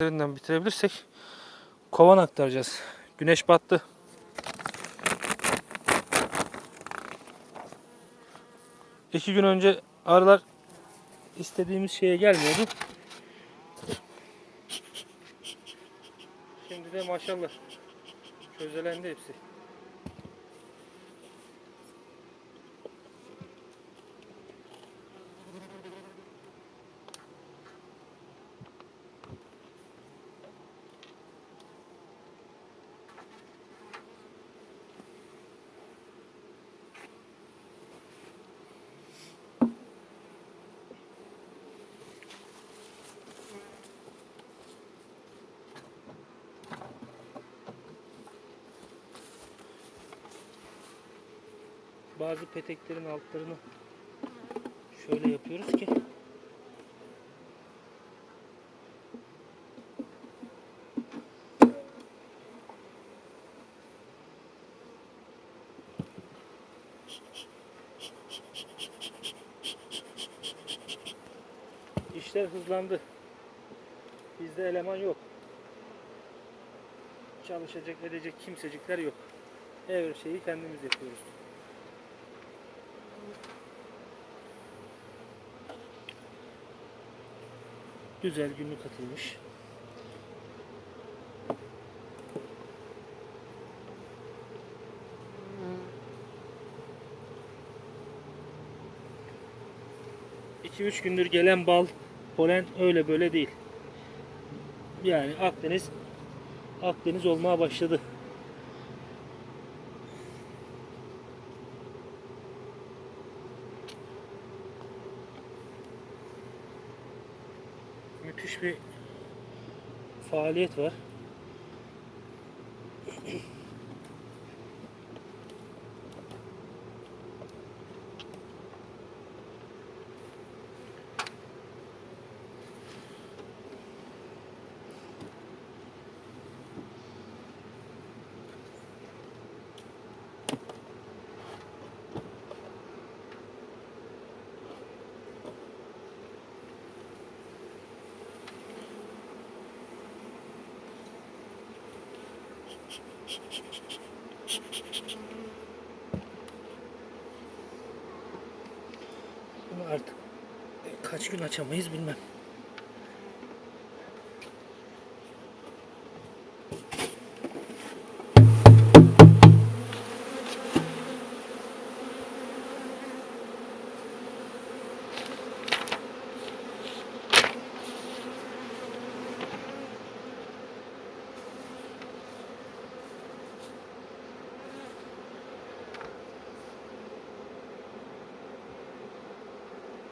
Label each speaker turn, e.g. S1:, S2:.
S1: Üzerinden bitirebilirsek kovan aktaracağız. Güneş battı. İki gün önce arılar istediğimiz şeye gelmiyordu. Şimdi de maşallah közelendi hepsi. Bazı peteklerin altlarını şöyle yapıyoruz ki İşler hızlandı. Bizde eleman yok. Çalışacak edecek kimsecikler yok. Her şeyi kendimiz yapıyoruz. Güzel günlük atılmış. İki üç gündür gelen bal, polen öyle böyle değil. Yani Akdeniz Akdeniz olmaya başladı. Müthiş bir faaliyet var. Bunu artık kaç gün açamayız bilmem.